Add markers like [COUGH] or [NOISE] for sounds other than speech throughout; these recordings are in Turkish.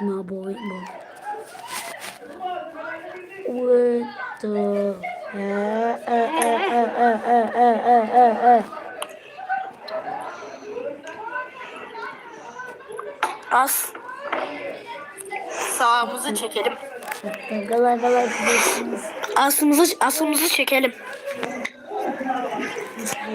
my boy mom. What the Az sağımızı çekelim. Galay galay. Asımızı, asımızı çekelim.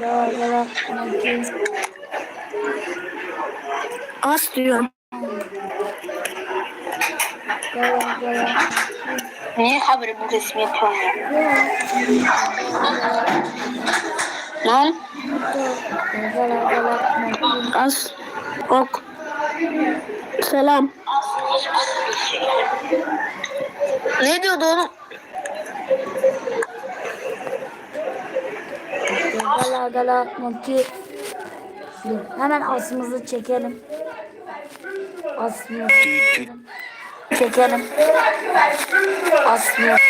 Galay galay. As diyorum. Niye haberi bu resmi yapıyorum ya? Lan az. Ok. Selam. Ne diyordu oğlum? Gala gala. Dur, Hemen asımızı çekelim. Asmıyoruz. Çekelim. Asmıyoruz.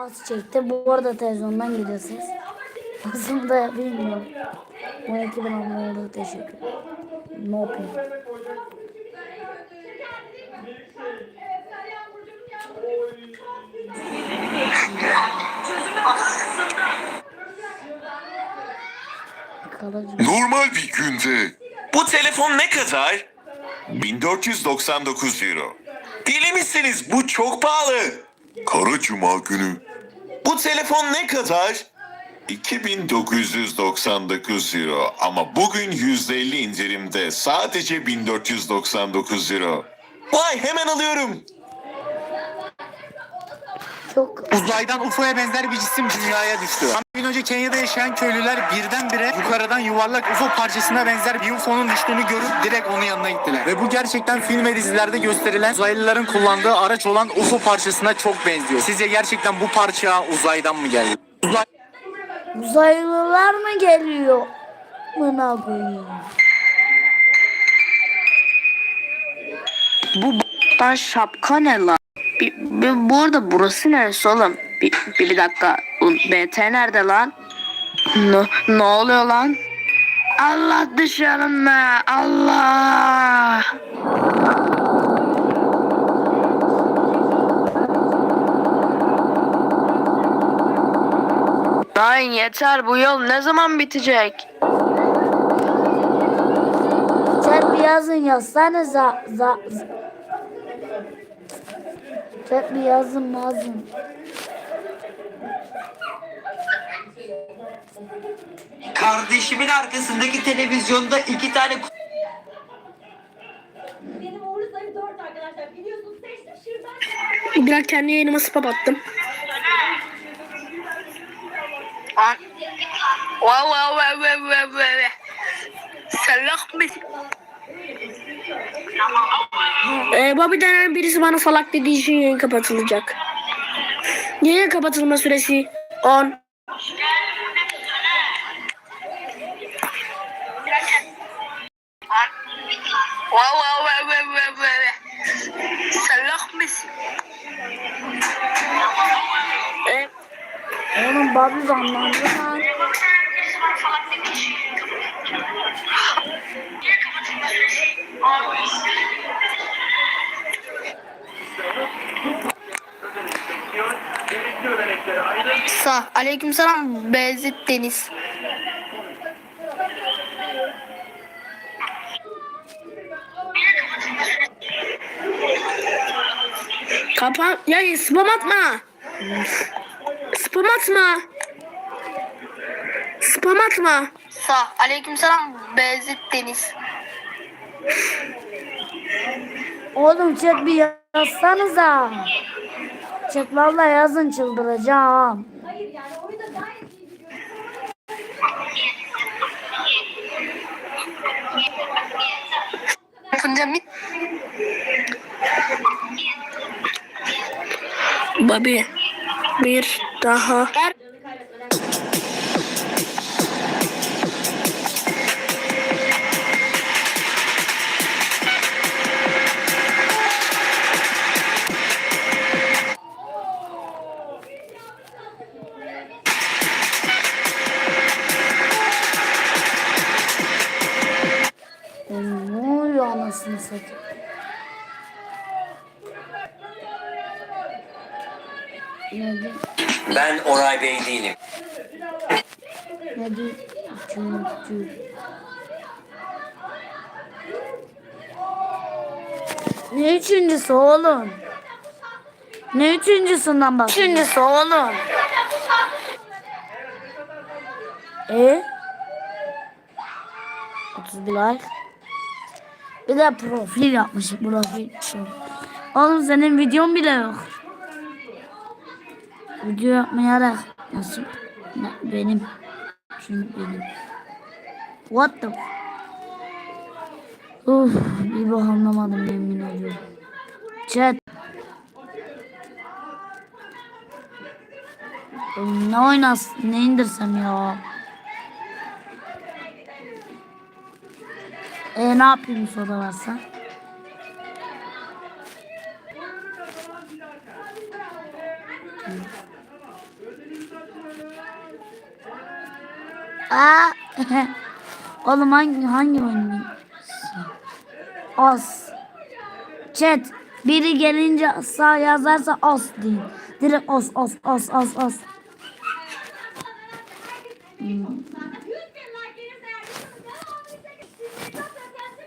Az çekti. Bu arada televizyondan geliyor ses. Asımı da bilmiyorum. 12 bin abone oldu. Teşekkür yapayım? Kalıcı. Normal bir günde bu telefon ne kadar? 1499 euro. Deli misiniz? Bu çok pahalı. Kara cuma günü. Bu telefon ne kadar? 2999 euro ama bugün %50 indirimde sadece 1499 euro. Vay hemen alıyorum. Çok Uzaydan UFO'ya benzer bir cisim dünyaya düştü. Tam bir gün önce Kenya'da yaşayan köylüler birdenbire yukarıdan yuvarlak UFO parçasına benzer bir UFO'nun düştüğünü görüp direkt onun yanına gittiler. Ve bu gerçekten film ve dizilerde gösterilen uzaylıların kullandığı araç olan UFO parçasına çok benziyor. Sizce gerçekten bu parça uzaydan mı geldi? Uzay uzaylılar mı geliyor? Buna koyayım. Bu b**tan şapka ne lan? Bir, bir- bu arada burası neresi oğlum? Bir, bir, dakika. BT nerede lan? Ne, ne oluyor lan? Allah dışarıma Allah. Lan yeter bu yol ne zaman bitecek? Bir yazın yazsanıza. Za, za. Bir yazın yazın. Kardeşimin arkasındaki televizyonda iki tane Benim uğurlu sayım 4 arkadaşlar. Biliyorsunuz seçtim şırdan. Biraz kendi yayınıma spam attım. Wow wow wow wow wow wow. Salak mısın? Ee, Bobby denen birisi bana salak dediği için yayın kapatılacak. Yayın kapatılma süresi 10. Wow wow wow wow wow wow. Salak mısın? Ee, Oğlum Bobby banlandı lan. Sağ. Aleykümselam Beyazıt Deniz. Kapan. Ya spam atma. Spam atma. Spam atma. Sağ. Aleykümselam Beyazıt Deniz. Oğlum chat bir yazsanıza. Chat vallahi yazın çıldıracağım. Hayır yani oyunda gayet iyi. Babi. Bir daha. Bey değilim. Ne diyor? Ne üçüncüsü oğlum? Ne üçüncüsünden bak? Üçüncüsü oğlum. E? 31 like. Bir de profil yapmış. Profil. Oğlum senin videon bile yok. Video yapmayarak nasıl? Benim. Şimdi benim. What the? Uf, bir bak anlamadım yemin ediyorum. Chat. Ne oynasın, ne indirsem ya? E ne yapayım soda varsa? Aa! [LAUGHS] Oğlum hangi hangi oyun? As. Chat. Biri gelince sağ yazarsa as deyin. Direkt as as as as as. Hmm. Yüz bin like gelirse eğer videomuz devam edecek. Hoşçakalın.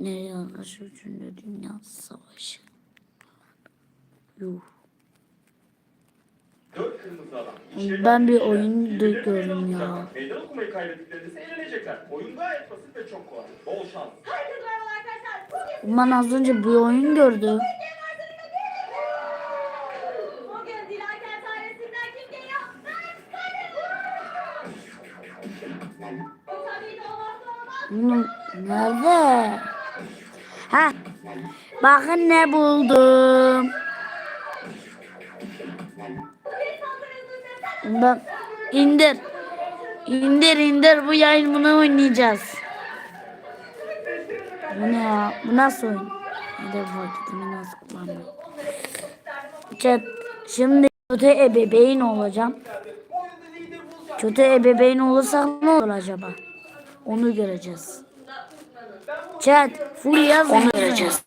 Ne yazmış üçüncü dünya savaşı? Yuh. Dört kırmızı adam. Ben bir oyun gördüm ya. Meydan okumayı kaybettiklerinde eğlenecekler. Oyun gayet basit ve çok kolay. Bol şans. Herkese merhaba arkadaşlar. Bugün Ben az önce bir oyun gördüm. Bugün Dilaker ailesinden kim geliyor? Ben Kadir. Bu tabii de olmazsa olmaz. Bunun nerede? Ha. Bakın ne buldum. Ben indir. İndir indir bu yayın bunu oynayacağız. Bu ne ya? Bu nasıl oyun? Bir de vakitimi nasıl kullanmayı. Chat. Şimdi kötü ebeveyn olacağım. Kötü ebeveyn olursak ne olur acaba? Onu göreceğiz. Chat full yaz. Onu göreceğiz.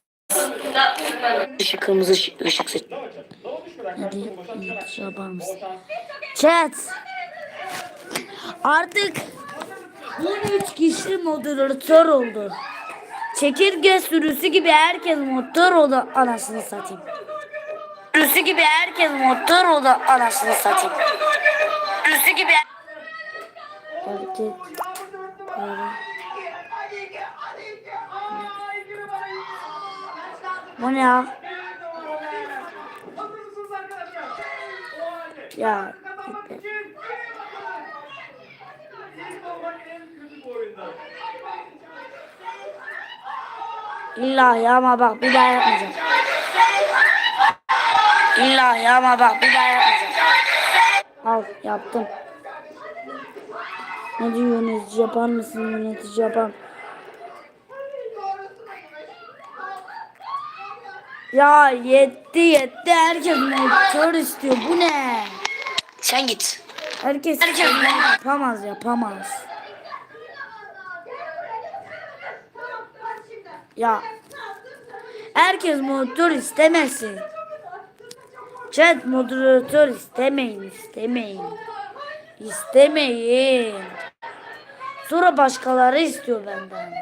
Işık kırmızı ışık seç. Yapar mısın? Chat. Artık 13 kişi moderatör oldu. Çekirge sürüsü gibi herkes motor oldu anasını satayım. Sürüsü gibi herkes motor oldu anasını satayım. Sürüsü gibi Erkek. Bu ne ya? Ya gitti. İllahi ama bak bir daha yapmayacağım. İllahi ama bak bir daha yapmayacağım. Al yaptım. Ne diyor yönetici yapar mısın yönetici yapar. Ya yetti yetti herkes motor istiyor bu ne? Sen git. Herkes, herkes yapamaz yapamaz. Ya herkes motor istemesin. Chat moderatör istemeyin istemeyin. İstemeyin. Sonra başkaları istiyor benden.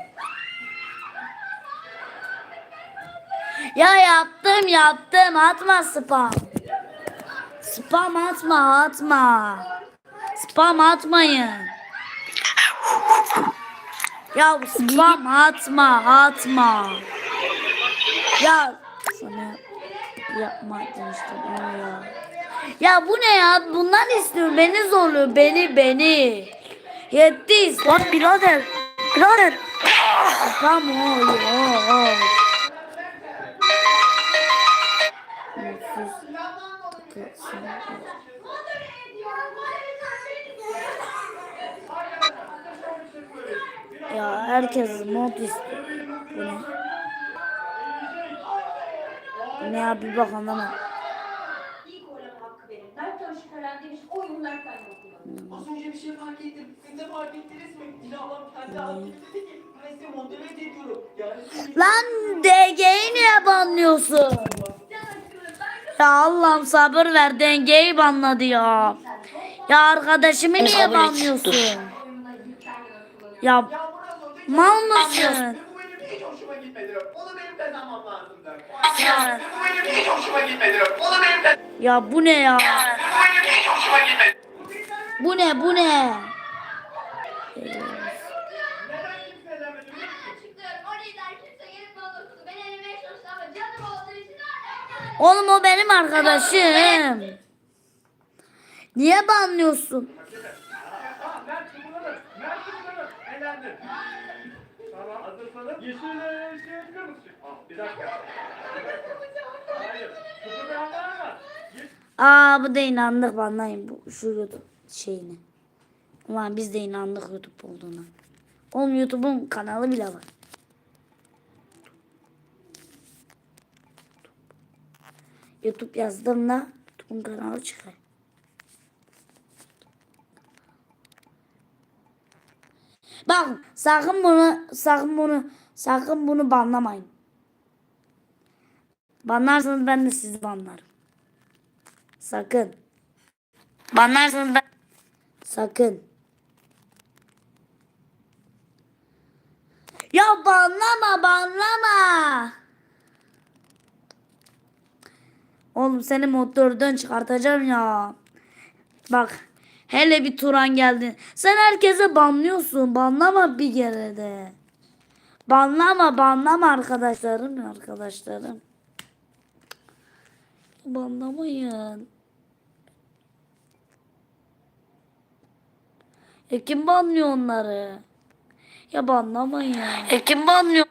Ya yaptım yaptım atma spam. Spam atma atma. Spam atmayın. Ya spam atma atma. Ya sana yapma bunu ya. Ya bu ne ya? Bunlar istiyor. Beni zorluyor. Beni beni. Yetti. Lan birader. Birader. Spam oluyor. Mutsuz takılsın. Ya herkes mod istiyor. Bu ne? Bu ne ya bir bak anlamadım. Az önce bir şey fark ettim. Siz de fark ettiniz mi? Dila ablam kendi aktif dedi ki ben size moderate ediyorum. Yani Lan DG'yi niye banlıyorsun? Ya Allah'ım sabır ver dengeyi banladı ya. Ya arkadaşımı niye kabul et, banlıyorsun? dur. Ya mal mısın? Bu benim hiç hoşuma gitmedi. Onu benim kazanmam lazımdı. Bu benim hiç hoşuma gitmedi. Onu benim kazanmam Ya bu ne ya? Bu benim hiç hoşuma gitmedi. Bu ne bu ne? Neden kimse demedi? Çıkıyorum. O lider kimse gelip bana dokundu. Beni elemeye çalıştı ama canım olduğu için hala Oğlum o benim arkadaşım. Niye banlıyorsun? Aa bu da inandık banlayın bu şu YouTube şeyini. Ulan biz de inandık YouTube olduğuna. Oğlum YouTube'un kanalı bile var. YouTube yazdığımda YouTube'un kanalı çıkar. Bak sakın bunu sakın bunu sakın bunu banlamayın. Banlarsanız ben de sizi banlarım. Sakın. Banlarsanız ben... Sakın. Ya banlama banlama. Oğlum seni motordan çıkartacağım ya. Bak hele bir Turan geldi. Sen herkese banlıyorsun. Banlama bir kere de. Banlama banlama arkadaşlarım arkadaşlarım. Banlamayın. E kim banlıyor onları? Ya banlamayın. E kim banlıyor?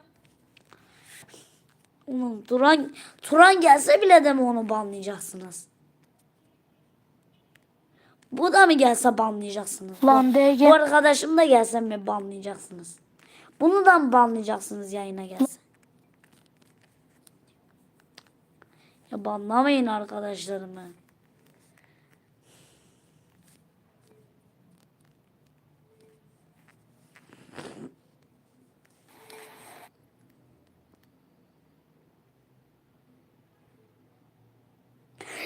Oğlum Turan, Turan gelse bile de mi onu banlayacaksınız? Bu da mı gelse banlayacaksınız? Lan DG. Bu arkadaşım da gelse mi banlayacaksınız? Bunu da mı banlayacaksınız yayına gelse? Ya banlamayın arkadaşlarımı.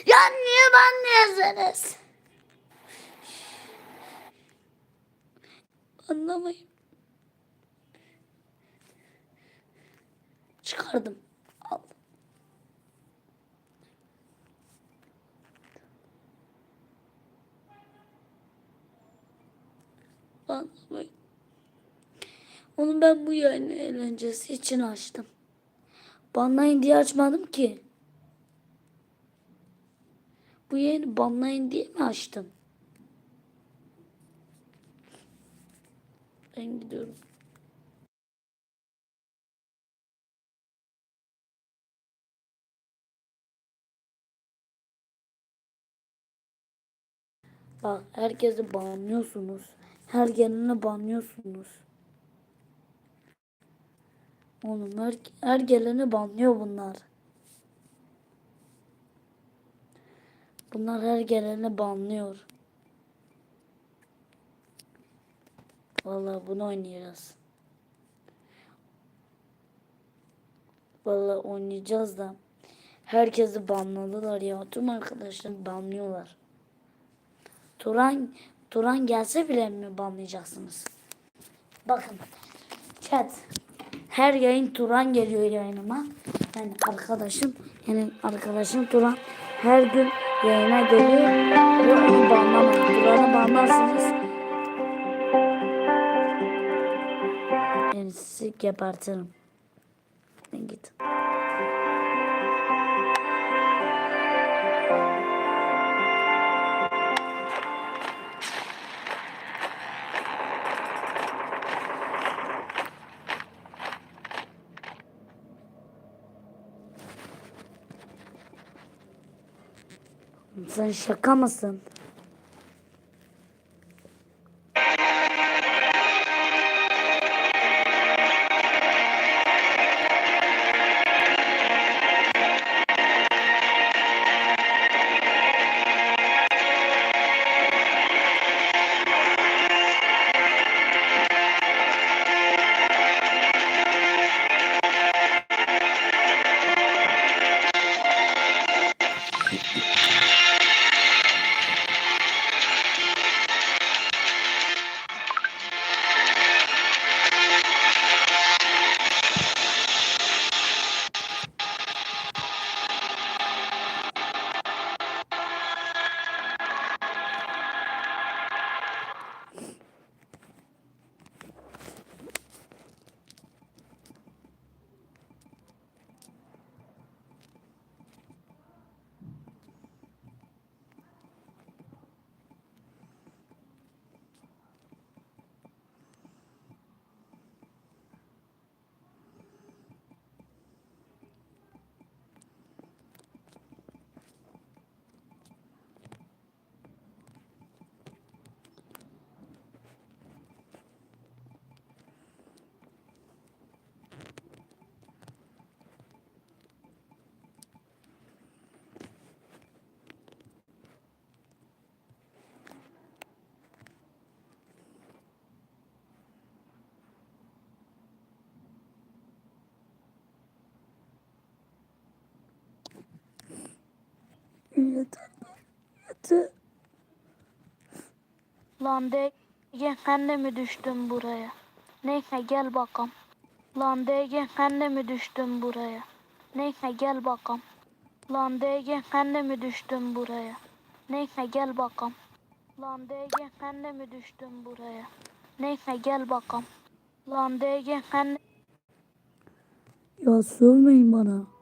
Ya niye banlıyorsunuz? Anlamayın. Çıkardım. Al. Anlamayın. Onu ben bu yayın eğlencesi için açtım. Banlayın diye açmadım ki. Bu yayını banlayın diye mi açtım? Ben gidiyorum. Bak herkesi banlıyorsunuz. Her geleni banlıyorsunuz. Oğlum her, her geleni banlıyor bunlar. Bunlar her geleni banlıyor. Vallahi bunu oynayacağız. Vallahi oynayacağız da. Herkesi banladılar ya. Tüm arkadaşlarım banlıyorlar. Turan Turan gelse bile mi banlayacaksınız? Bakın. Chat. Her yayın Turan geliyor yayınıma. Yani arkadaşım yani arkadaşım Turan her gün yayına geliyor ve onu banlamayın. Turan'ı banlarsınız. Yani sizi gebertirim. Sen Sen şaka mısın? Lan DG sen de mi düştün buraya? Neyse gel bakalım. Lan DG sen de mi düştün buraya? Neyse gel bakalım. Lan DG sen de mi düştün buraya? Neyse gel bakalım. Lan DG sen de mi düştün buraya? Neyse gel bakalım. Lan DG sen de... Ya sövmeyin bana.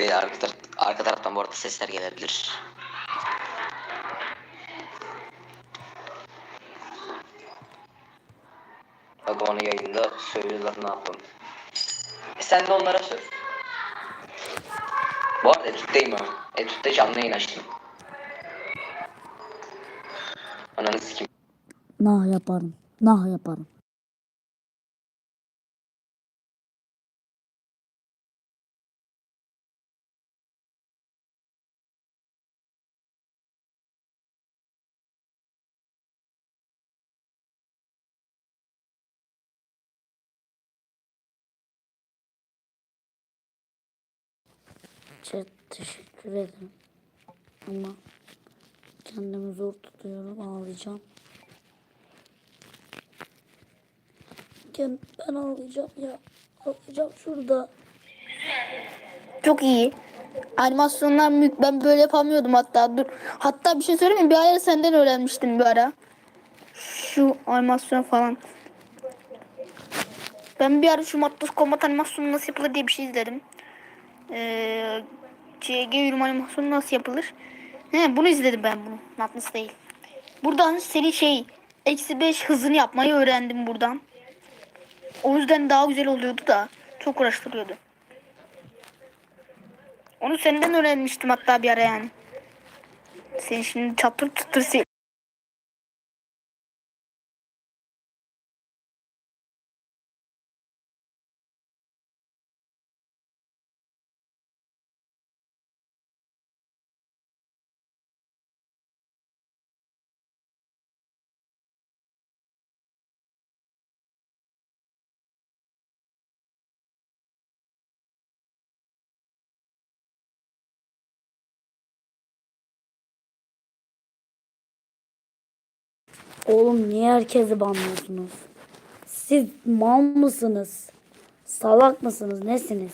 Ve arka, tar- arka taraftan bu arada sesler gelebilir. Bak onu yayında söylüyorlar ne yapalım. E sen de onlara sor. Bu arada Etüt'teyim ha. Etüt'te canlı yayın açtım. Ananı sikeyim. Nah yaparım. Nah yaparım. Chat teşekkür ederim. Ama kendimi zor tutuyorum ağlayacağım. Gel ben ağlayacağım ya. Ağlayacağım şurada. Çok iyi. Animasyonlar mük ben böyle yapamıyordum hatta. Dur. Hatta bir şey söyleyeyim mi? Bir ara senden öğrenmiştim bir ara. Şu animasyon falan. Ben bir ara şu Matlos Kombat animasyonu nasıl yapılır diye bir şey izledim. Ee, CG yürüme animasyonu nasıl yapılır? He, bunu izledim ben bunu. Matlos değil. Buradan seri şey eksi 5 hızını yapmayı öğrendim buradan. O yüzden daha güzel oluyordu da çok uğraştırıyordu. Onu senden öğrenmiştim hatta bir ara yani. Sen şimdi çatır çatır Oğlum niye herkesi banlıyorsunuz? Siz mal mısınız? Salak mısınız? Nesiniz?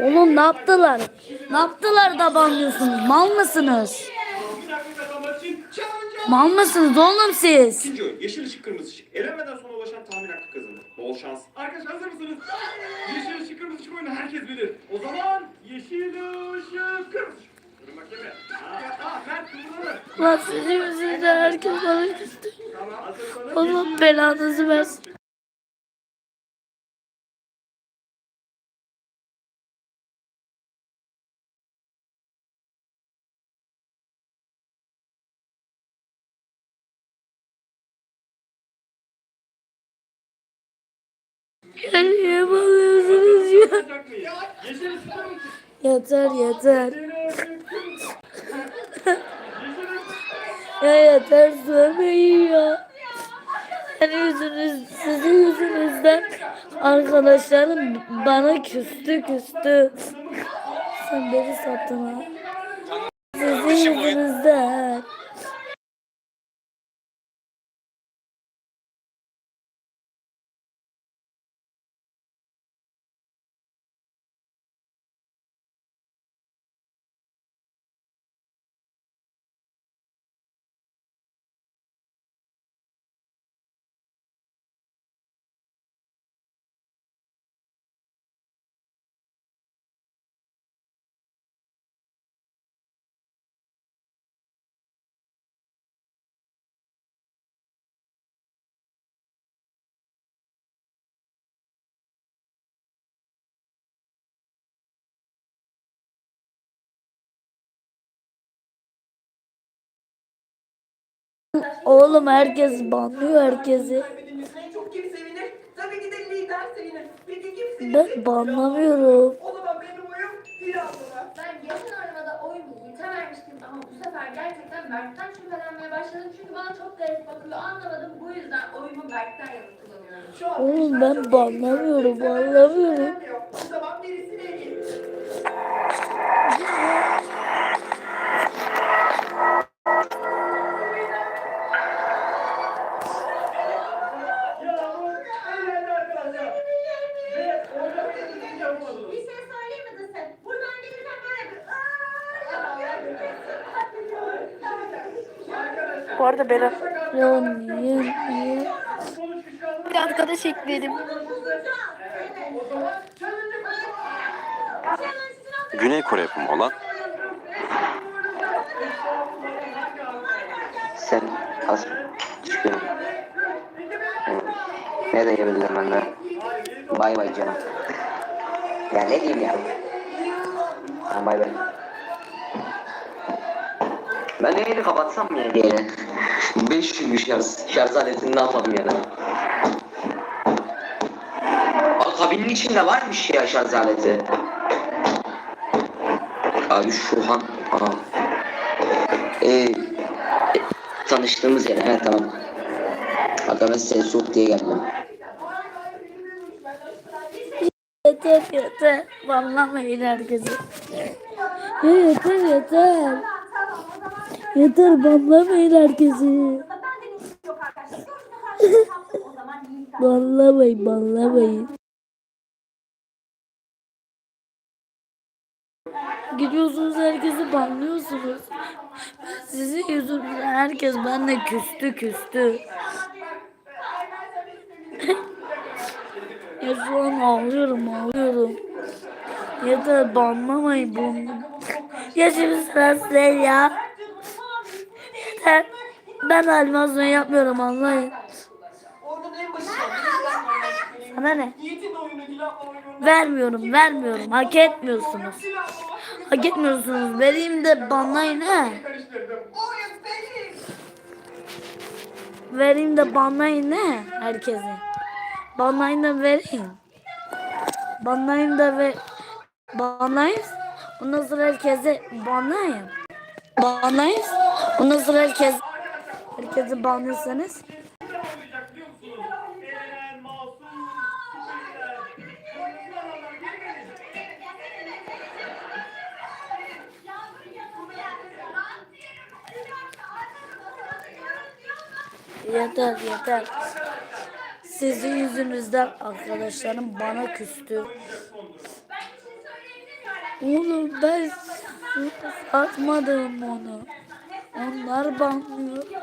Oğlum ne yaptılar? Ne yaptılar da banlıyorsunuz? Mal mısınız? Mal mısınız oğlum siz? İkinci oyun yeşil ışık kırmızı ışık. Elemeden sonra ulaşan tahmin hakkı kazanır. Bol şans. Arkadaşlar hazır mısınız? Yeşil ışık kırmızı ışık oyunu herkes bilir. O zaman yeşil ışık kırmızı ışık. Lan sizin yüzünüzden herkes bana küstü. Allah belanızı versin. Ya niye bağırıyorsunuz ya? Yeter yeter. Yeşil ışık kırmızı ışık. Ya yeter söylemeyin ya. Senin yüzünüz, sizin yüzünüzden arkadaşlarım bana küstü küstü. Sen beni sattın ha. Sizin yüzünüzden. Oğlum herkes banlıyor herkesi. Ben banlamıyorum. O zaman benim oyum Dilan'la. Ben geçen aramada oyumu Yiğit'e vermiştim ama bu sefer gerçekten Mert'ten şüphelenmeye başladım. Çünkü bana çok garip bakıyor. Anlamadım. Bu yüzden oyumu Mert'ten yana kullanıyorum. Şu an Oğlum ben banlamıyorum, banlamıyorum. O zaman birisine git. Yağmur eğlendi arkadaşlar. Ve orada bir yapamadınız. Bir şey söyleyeyim mi de sen? Buradan gelirken böyle bir Bu arada Berat Ya niye, niye? Bir arkadaş ekledim. Güney Kore yapımı olan Sen az çıkıyorum. Ne diyebilirim ben de? Bay bay canım. Ya ne diyeyim ya? Ha, bay bay. Ben de yayını kapatsam mı ya diğeri? 5 gün şarj, şarj aletini ne yapalım ya da? Aa, kabinin içinde varmış ya şarj aleti. Abi şu an... Aa. Ee, tanıştığımız yer. Evet tamam. Hatta ben seni soğuk diye geldim. Yeter yeter. Herkesi. Ya yeter yeter. Yeter banlamayın herkesi. [LAUGHS] Banlamayın banlamayın. Gidiyorsunuz herkesi banlıyorsunuz. Sizin yüzünüzden herkes benimle küstü küstü. [LAUGHS] ya şu an ağlıyorum ağlıyorum. Yeter banlamayın bunu. Ya şimdi sıra size ya. Yeter. Ben animasyon yapmıyorum oynamak Sana ne? Vermiyorum, vermiyorum. Hak etmiyorsunuz. Hak etmiyorsunuz. Vereyim de banlayın he. Vereyim de banlayın he herkese. Banlayın da vereyim. Banlayın da ve banlayın. Ondan sonra herkese banlayın. Banlayın. Ondan sonra herkes geri gelin. yeter yeter. Sizin yüzünüzden arkadaşlarım bana küstü. Oğlum ben satmadım onu. Onlar banlıyor.